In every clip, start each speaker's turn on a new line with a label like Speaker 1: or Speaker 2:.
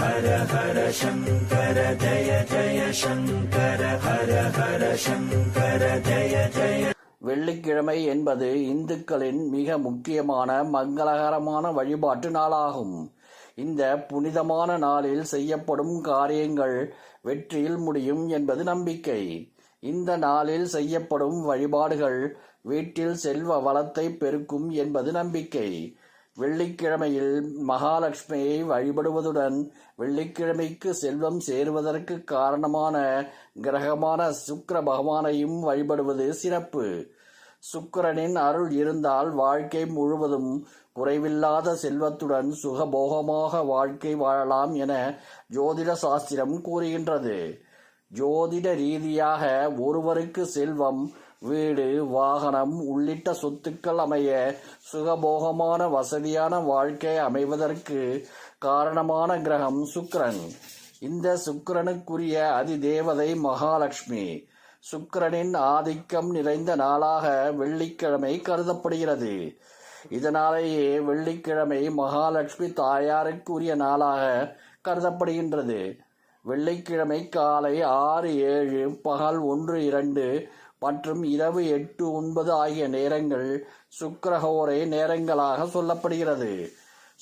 Speaker 1: ஹர ஹர சங்கர ஜய ஜய சங்கர ஹர ஹர சங்கர ஜய ஜய
Speaker 2: வெள்ளிக்கிழமை என்பது இந்துக்களின் மிக முக்கியமான மங்களகரமான வழிபாட்டு நாளாகும். இந்த புனிதமான நாளில் செய்யப்படும் காரியங்கள் வெற்றியில் முடியும் என்பது நம்பிக்கை. இந்த நாளில் செய்யப்படும் வழிபாடுகள் வீட்டில் செல்வ வளத்தை பெருக்கும் என்பது நம்பிக்கை. வெள்ளிக்கிழமையில் மகாலட்சுமியை வழிபடுவதுடன் வெள்ளிக்கிழமைக்கு செல்வம் சேருவதற்கு காரணமான கிரகமான சுக்கர பகவானையும் வழிபடுவது சிறப்பு. சுக்கரனின் அருள் இருந்தால் வாழ்க்கை முழுவதும் குறைவில்லாத செல்வத்துடன் சுகபோகமாக வாழ்க்கை வாழலாம் என ஜோதிட சாஸ்திரம் கூறுகின்றது. ஜோதிட ரீதியாக ஒருவருக்கு செல்வம் வீடு வாகனம் உள்ளிட்ட சொத்துக்கள் அமைய சுகபோகமான வசதியான வாழ்க்கை அமைவதற்கு காரணமான கிரகம் சுக்கிரன். இந்த சுக்கிரனுக்குரிய அதிதேவதை மகாலட்சுமி. சுக்கிரனின் ஆதிக்கம் நிறைந்த நாளாக வெள்ளிக்கிழமை கருதப்படுகிறது. இதனாலேயே வெள்ளிக்கிழமை மகாலட்சுமி தாயாருக்குரிய நாளாக கருதப்படுகின்றது. வெள்ளிக்கிழமை காலை ஆறு ஏழு பகல் ஒன்று இரண்டு மற்றும் இரவு எட்டு ஒன்பது ஆகிய நேரங்கள் சுக்கரஹோரை நேரங்களாக சொல்லப்படுகிறது.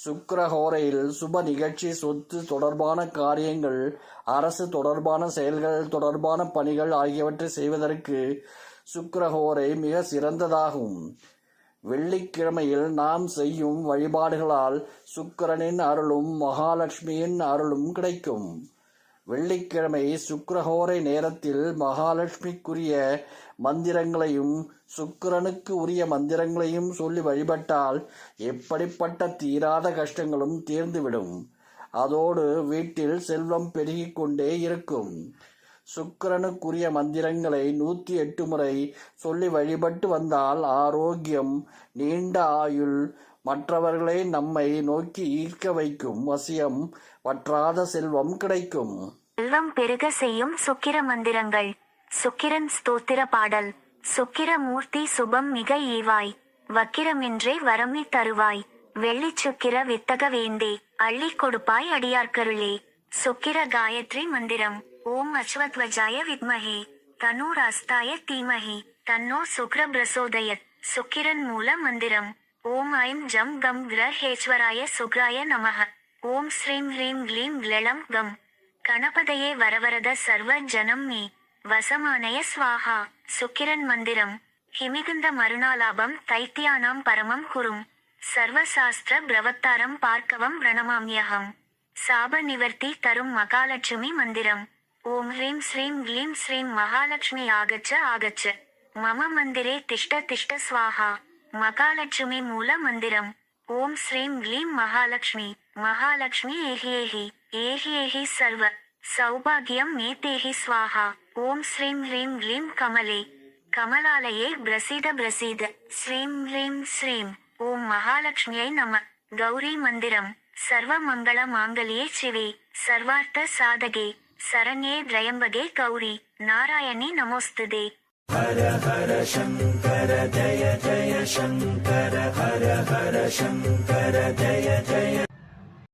Speaker 2: சுக்கரஹோரையில் சுப நிகழ்ச்சி சொத்து தொடர்பான காரியங்கள் அரசு தொடர்பான செயல்கள் தொடர்பான பணிகள் ஆகியவற்றை செய்வதற்கு சுக்கரஹோரை மிக சிறந்ததாகும். வெள்ளிக்கிழமையில் நாம் செய்யும் வழிபாடுகளால் சுக்கிரனின் அருளும் மகாலட்சுமியின் அருளும் கிடைக்கும். வெள்ளிக்கிழமை சுக்கிரஹோரை நேரத்தில் மகாலட்சுமிக்குரிய மந்திரங்களையும் சுக்கிரனுக்கு உரிய மந்திரங்களையும் சொல்லி வழிபட்டால் எப்படிப்பட்ட தீராத கஷ்டங்களும் தீர்ந்துவிடும். அதோடு வீட்டில் செல்வம் பெருகிக் கொண்டே இருக்கும். சுக்கிரனுக்குரிய மந்திரங்களை நூற்றி எட்டு முறை சொல்லி வழிபட்டு வந்தால் ஆரோக்கியம் நீண்ட ஆயுள். மற்றவர்களை நம்மை நோக்கி ஈர்க்க வைக்கும் வசியம் வற்றாத செல்வம் கிடைக்கும்.
Speaker 3: செல்வம் பெருக செய்யும் சுக்கிர மந்திரங்கள். சுக்கிரன் ஸ்தோத்திர பாடல். சுக்கிர மூர்த்தி சுபம் மிக ஈவாய் வக்கிரமின்றே வரமி தருவாய். வெள்ளி சுக்கிர வித்தக வேந்தே. அள்ளி கொடுப்பாய் அடியார்க்கருளே. சுக்கிர காயத்ரி மந்திரம். ஓம் அஸ்வத்வஜாய வித்மஹே. தனுராஸ்தாய தீமஹி. தன்னோ சுக்ர பிரசோதயத் சுக்கிரன் மூல மந்திரம். ஓம் ஐம் ஜம் கம் கிரஹேஸ்வராய சுக்ராய நமஹ. ஓம் ஸ்ரீம் ஹ்ரீம் க்ளீம் க்ளளம் கம். கணபதையே வரவரத சர்வ ஜனம் மே. வசமானய ஸ்வாஹா. சுக்கிரன் மந்திரம். ஹிமிகுந்த மருணாலாபம் தைத்தியானாம் பரமம் குரும். சர்வசாஸ்திர பிரவத்தாரம் பார்க்கவம் பிரணமாமியகம் சாப நிவர்த்தி தரும் மகாலட்சுமி மந்திரம். ஓம் ஹ்ரீம் ஸ்ரீம் க்ளீம் ஸ்ரீம் மகாலட்சுமி ஆகச்ச ஆகச்ச. மம மந்திரே திஷ்ட திஷ்ட ஸ்வாஹா. மகாலட்சுமி மூல மந்திரம். ஓம் ஸ்ரீம் க்ளீம் மகாலட்சுமி. மகாலட்சுமி ஏஹி ஏஹி ஏஹி ஏஹி சர்வ. சௌபாகியம் மேத்தேஹி ஸ்வாஹா. ஓம் ஸ்ரீம் ஹ்ரீம் க்ளீம் கமலே. கமலாலயே பிரசீத பிரசீத. ஸ்ரீம் ஹ்ரீம் ஸ்ரீம். ஓம் மகாலட்சுமியை நம. கௌரி மந்திரம். சர்வ மங்கள மாங்கலியே சிவே. சர்வார்த்த சாதகே. சரண்யே திரயம்பகே கௌரி நாராயணி நமோஸ்துதே.
Speaker 1: ஹர ஹர சங்கர ஜய ஜய சங்கர ஹர ஹர சங்கர ஜய ஜய